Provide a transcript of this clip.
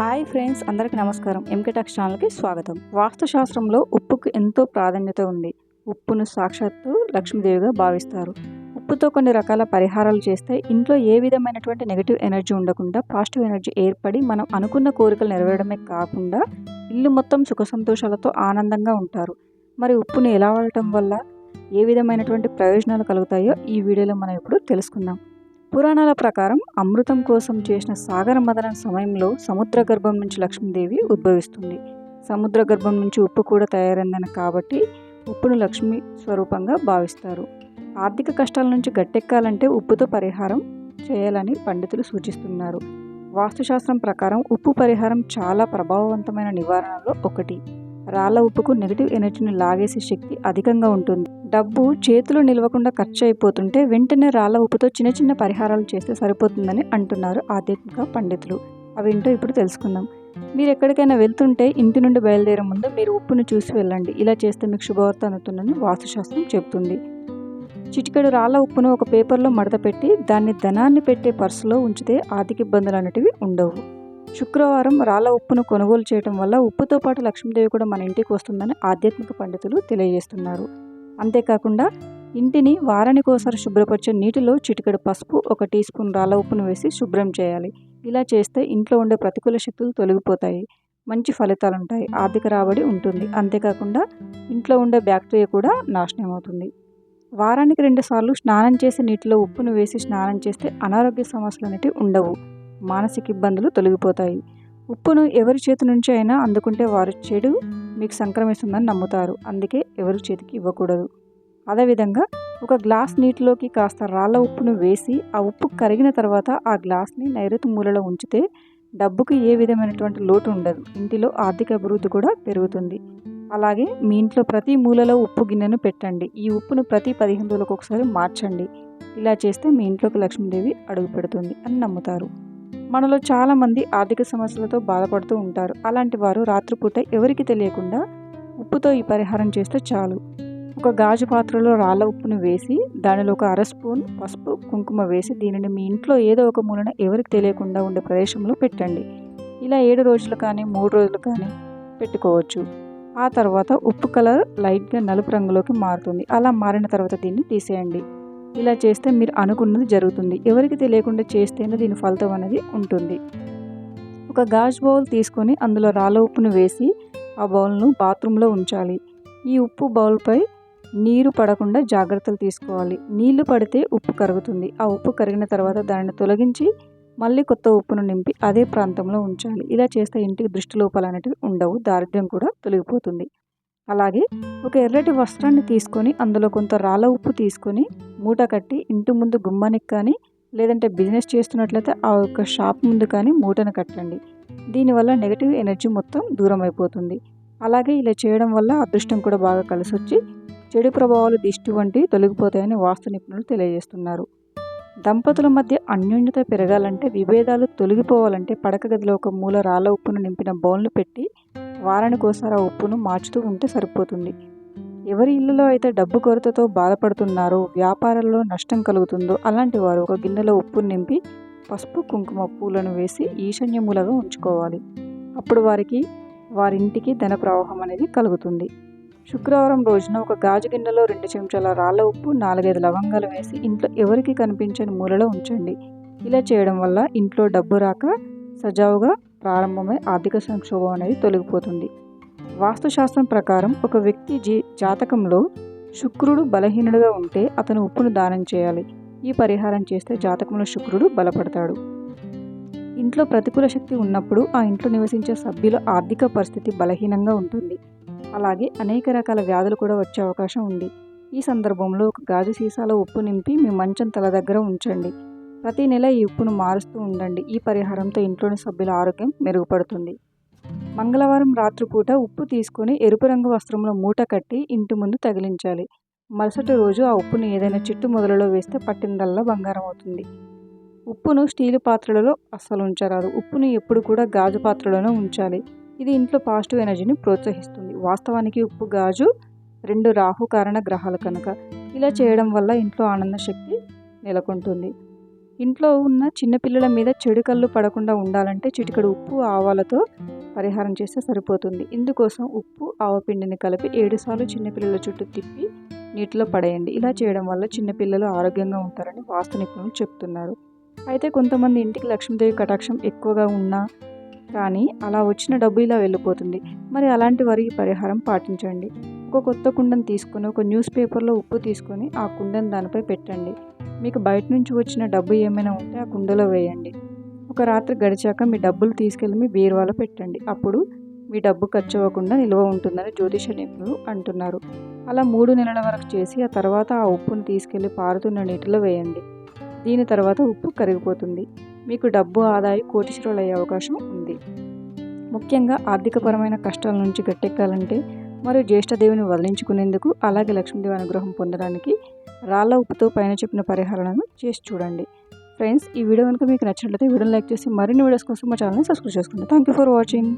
Hi friends అందరికీ నమస్కారం. ఎంకెటాక్స్ ఛానల్కి స్వాగతం. వాస్తుశాస్త్రంలో ఉప్పుకు ఎంతో ప్రాధాన్యత ఉంది. ఉప్పును సాక్షాత్తు లక్ష్మీదేవిగా భావిస్తారు. ఉప్పుతో కొన్ని రకాల పరిహారాలు చేస్తే ఇంట్లో ఏ విధమైనటువంటి నెగిటివ్ ఎనర్జీ ఉండకుండా పాజిటివ్ ఎనర్జీ ఏర్పడి మనం అనుకున్న కోరికలు నెరవేరడమే కాకుండా ఇల్లు మొత్తం సుఖ సంతోషాలతో ఆనందంగా ఉంటారు. మరి ఉప్పును ఎలా వాడటం వల్ల ఏ విధమైనటువంటి ప్రయోజనాలు కలుగుతాయో ఈ వీడియోలో మనం ఇప్పుడు తెలుసుకుందాం. పురాణాల ప్రకారం అమృతం కోసం చేసిన సాగర మదనం సమయంలో సముద్ర గర్భం నుంచి లక్ష్మీదేవి ఉద్భవిస్తుంది. సముద్ర గర్భం నుంచి ఉప్పు కూడా తయారైందని కాబట్టి ఉప్పును లక్ష్మి స్వరూపంగా భావిస్తారు. ఆర్థిక కష్టాల నుంచి గట్టెక్కాలంటే ఉప్పుతో పరిహారం చేయాలని పండితులు సూచిస్తున్నారు. వాస్తుశాస్త్రం ప్రకారం ఉప్పు పరిహారం చాలా ప్రభావవంతమైన నివారణలో ఒకటి. రాళ్ళ ఉప్పుకు నెగిటివ్ ఎనర్జీని లాగేసే శక్తి అధికంగా ఉంటుంది. డబ్బు చేతులు నిలవకుండా ఖర్చు అయిపోతుంటే వెంటనే రాళ్ళ ఉప్పుతో చిన్న చిన్న పరిహారాలు చేస్తే సరిపోతుందని అంటున్నారు ఆధ్యాత్మిక పండితులు. అవేంటో ఇప్పుడు తెలుసుకుందాం. మీరు ఎక్కడికైనా వెళ్తుంటే ఇంటి నుండి బయలుదేరే ముందు మీరు ఉప్పును చూసి వెళ్ళండి. ఇలా చేస్తే మీకు శుభవార్త అందుతుందని వాస్తుశాస్త్రం చెబుతుంది. చిటికెడు రాళ్ళ ఉప్పును ఒక పేపర్లో మడత పెట్టి దాన్ని ధనాన్ని పెట్టే పర్సులో ఉంచితే ఆర్థిక ఇబ్బందులు అనేటివి ఉండవు. శుక్రవారం రాళ్ళ ఉప్పును కొనుగోలు చేయడం వల్ల ఉప్పుతో పాటు లక్ష్మీదేవి కూడా మన ఇంటికి వస్తుందని ఆధ్యాత్మిక పండితులు తెలియజేస్తున్నారు. అంతేకాకుండా ఇంటిని వారానికోసారి శుభ్రపరిచే నీటిలో చిటికెడు పసుపు ఒక టీ స్పూన్ రాళ్ళ ఉప్పును వేసి శుభ్రం చేయాలి. ఇలా చేస్తే ఇంట్లో ఉండే ప్రతికూల శక్తులు తొలగిపోతాయి. మంచి ఫలితాలు ఉంటాయి. ఆర్థిక రాబడి ఉంటుంది. అంతేకాకుండా ఇంట్లో ఉండే బ్యాక్టీరియా కూడా నాశనం అవుతుంది వారానికి రెండుసార్లు స్నానం చేసే నీటిలో ఉప్పును వేసి స్నానం చేస్తే అనారోగ్య సమస్యలు అనేవి ఉండవు. మానసిక ఇబ్బందులు తొలగిపోతాయి. ఉప్పును ఎవరి చేతి నుంచి అయినా అందుకుంటే వారు చెడు మీకు సంక్రమిస్తుందని నమ్ముతారు. అందుకే ఎవరి చేతికి ఇవ్వకూడదు. అదేవిధంగా ఒక గ్లాస్ నీటిలోకి కాస్త రాళ్ళ ఉప్పును వేసి ఆ ఉప్పు కరిగిన తర్వాత ఆ గ్లాస్ని నైరుతి మూలలో ఉంచితే డబ్బుకి ఏ విధమైనటువంటి లోటు ఉండదు. ఇంటిలో ఆర్థిక అభివృద్ధి కూడా పెరుగుతుంది. అలాగే మీ ఇంట్లో ప్రతి మూలలో ఉప్పు గిన్నెను పెట్టండి. ఈ ఉప్పును ప్రతి పదిహేను రోజులకు ఒకసారి మార్చండి. ఇలా చేస్తే మీ ఇంట్లోకి లక్ష్మీదేవి అడుగు పెడుతుంది అని నమ్ముతారు. మనలో చాలామంది ఆర్థిక సమస్యలతో బాధపడుతూ ఉంటారు. అలాంటి వారు రాత్రిపూట ఎవరికి తెలియకుండా ఉప్పుతో ఈ పరిహారం చేస్తే చాలు. ఒక గాజు పాత్రలో రాళ్ళ ఉప్పును వేసి దానిలో ఒక అర స్పూన్ పసుపు కుంకుమ వేసి దీనిని మీ ఇంట్లో ఏదో ఒక మూలన ఎవరికి తెలియకుండా ఉండే ప్రదేశంలో పెట్టండి. ఇలా ఏడు రోజులు కానీ మూడు రోజులు కానీ పెట్టుకోవచ్చు. ఆ తర్వాత ఉప్పు కలర్ లైట్గా నలుపు రంగులోకి మారుతుంది. అలా మారిన తర్వాత దీన్ని తీసేయండి. ఇలా చేస్తే మీరు అనుకున్నది జరుగుతుంది. ఎవరికి తెలియకుండా చేస్తేనే దీని ఫలితం అనేది ఉంటుంది. ఒక గాజ్ బౌల్ తీసుకొని అందులో రాళ్ళ ఉప్పును వేసి ఆ బౌల్ను బాత్రూంలో ఉంచాలి. ఈ ఉప్పు బౌల్పై నీరు పడకుండా జాగ్రత్తలు తీసుకోవాలి. నీళ్ళు పడితే ఉప్పు కరుగుతుంది. ఆ ఉప్పు కరిగిన తర్వాత దానిని తొలగించి మళ్ళీ కొత్త ఉప్పును నింపి అదే ప్రాంతంలో ఉంచాలి. ఇలా చేస్తే ఇంటికి దృష్టి లోపాలు అనేటివి ఉండవు. దారిద్ర్యం కూడా తొలగిపోతుంది. అలాగే ఒక ఎర్రటి వస్త్రాన్ని తీసుకొని అందులో కొంత రాళ్ళ ఉప్పు తీసుకొని మూట కట్టి ఇంటి ముందు గుమ్మానికి కానీ లేదంటే బిజినెస్ చేస్తున్నట్లయితే ఆ యొక్క షాప్ ముందు కానీ మూటను కట్టండి. దీనివల్ల నెగిటివ్ ఎనర్జీ మొత్తం దూరం అయిపోతుంది. అలాగే ఇలా చేయడం వల్ల అదృష్టం కూడా బాగా కలిసి వచ్చి చెడు ప్రభావాలు దిష్టి వంటి తొలగిపోతాయని వాస్తు నిపుణులు తెలియజేస్తున్నారు. దంపతుల మధ్య అన్యోన్యత పెరగాలంటే విభేదాలు తొలగిపోవాలంటే పడక గదిలో ఒక మూల రాళ్ళ ఉప్పును నింపిన బౌల్ను పెట్టి వారానికోసారి ఆ ఉప్పును మార్చుతూ ఉంటే సరిపోతుంది. ఎవరి ఇల్లులో అయితే డబ్బు కొరతతో బాధపడుతున్నారో వ్యాపారాల్లో నష్టం కలుగుతుందో అలాంటి వారు ఒక గిన్నెలో ఉప్పును నింపి పసుపు కుంకుమ పూలను వేసి ఈశాన్యమూలగా ఉంచుకోవాలి. అప్పుడు వారికి వారింటికి ధన ప్రవాహం అనేది కలుగుతుంది. శుక్రవారం రోజున ఒక గాజు గిన్నెలో రెండు చెంచాల రాళ్ళ ఉప్పు నాలుగైదు లవంగాలు వేసి ఇంట్లో ఎవరికి కనిపించని మూలలో ఉంచండి. ఇలా చేయడం వల్ల ఇంట్లో డబ్బు రాక సజావుగా ప్రారంభమై ఆర్థిక సంక్షోభం అనేది తొలగిపోతుంది. వాస్తుశాస్త్రం ప్రకారం ఒక వ్యక్తి జీ జాతకంలో శుక్రుడు బలహీనుడుగా ఉంటే అతను ఉప్పును దానం చేయాలి. ఈ పరిహారం చేస్తే జాతకంలో శుక్రుడు బలపడతాడు. ఇంట్లో ప్రతికూల శక్తి ఉన్నప్పుడు ఆ ఇంట్లో నివసించే సభ్యుల ఆర్థిక పరిస్థితి బలహీనంగా ఉంటుంది. అలాగే అనేక రకాల వ్యాధులు కూడా వచ్చే అవకాశం ఉంది. ఈ సందర్భంలో ఒక గాజు సీసాలో ఉప్పు నింపి మీ మంచం తల దగ్గర ఉంచండి. ప్రతి నెల ఈ ఉప్పును మారుస్తూ ఉండండి. ఈ పరిహారంతో ఇంట్లోని సభ్యుల ఆరోగ్యం మెరుగుపడుతుంది. మంగళవారం రాత్రిపూట ఉప్పు తీసుకొని ఎరుపు రంగు వస్త్రంలో మూట కట్టి ఇంటి ముందు తగిలించాలి. మరుసటి రోజు ఆ ఉప్పును ఏదైనా చెట్టు మొదలలో వేస్తే పట్టిందల్లా బంగారం అవుతుంది. ఉప్పును స్టీలు పాత్రలలో అస్సలు ఉంచరాదు. ఉప్పును ఎప్పుడు కూడా గాజు పాత్రలోనే ఉంచాలి. ఇది ఇంట్లో పాజిటివ్ ఎనర్జీని ప్రోత్సహిస్తుంది. వాస్తవానికి ఉప్పు గాజు రెండు రాహు కారణ గ్రహాలు కనుక. ఇలా చేయడం వల్ల ఇంట్లో ఆనంద శక్తి నెలకొంటుంది. ఇంట్లో ఉన్న చిన్నపిల్లల మీద చెడు కళ్ళు పడకుండా ఉండాలంటే చిటికడు ఉప్పు ఆవాలతో పరిహారం చేస్తే సరిపోతుంది. ఇందుకోసం ఉప్పు ఆవపిండిని కలిపి ఏడుసార్లు చిన్నపిల్లల చుట్టూ తిప్పి నీటిలో పడేయండి. ఇలా చేయడం వల్ల చిన్నపిల్లలు ఆరోగ్యంగా ఉంటారని వాస్తు నిపుణులు చెప్తున్నారు. అయితే కొంతమంది ఇంటికి లక్ష్మీదేవి కటాక్షం ఎక్కువగా ఉన్నా కానీ అలా వచ్చిన డబ్బు ఇలా వెళ్ళిపోతుంది. మరి అలాంటి వారి ఈ పరిహారం పాటించండి. ఒక కొత్త కుండను తీసుకొని ఒక న్యూస్ పేపర్లో ఉప్పు తీసుకొని ఆ కుండను దానిపై పెట్టండి. మీకు బయట నుంచి వచ్చిన డబ్బు ఏమైనా ఉంటే ఆ కుండలో వేయండి. ఒక రాత్రి గడిచాక మీ డబ్బులు తీసుకెళ్ళి మీ బీరువాలో పెట్టండి. అప్పుడు మీ డబ్బు ఖర్చు అవ్వకుండా నిల్వ ఉంటుందని జ్యోతిష నిపుణులు అంటున్నారు. అలా మూడు నెలల వరకు చేసి ఆ తర్వాత ఆ ఉప్పును తీసుకెళ్ళి పారుతున్న నీటిలో వేయండి. దీని తర్వాత ఉప్పు కరిగిపోతుంది. మీకు డబ్బు ఆదాయం కోటీశ్వరులు అయ్యే అవకాశం ఉంది. ముఖ్యంగా ఆర్థికపరమైన కష్టాల నుంచి గట్టెక్కాలంటే మరియు జ్యేష్ఠదేవిని వదిలించుకునేందుకు అలాగే లక్ష్మీదేవి అనుగ్రహం పొందడానికి రాళ్ళ ఉప్పుతో పైన చెప్పిన పరిహారాలను చేసి చూడండి. ఫ్రెండ్స్ ఈ వీడియో కనుక మీకు నచ్చినట్లయితే వీడియోని లైక్ చేసి మరిన్ని వీడియోస్ కోసం మా ఛానల్ని సబ్స్క్రైబ్ చేసుకోండి థ్యాంక్ యూ ఫర్ వాచింగ్.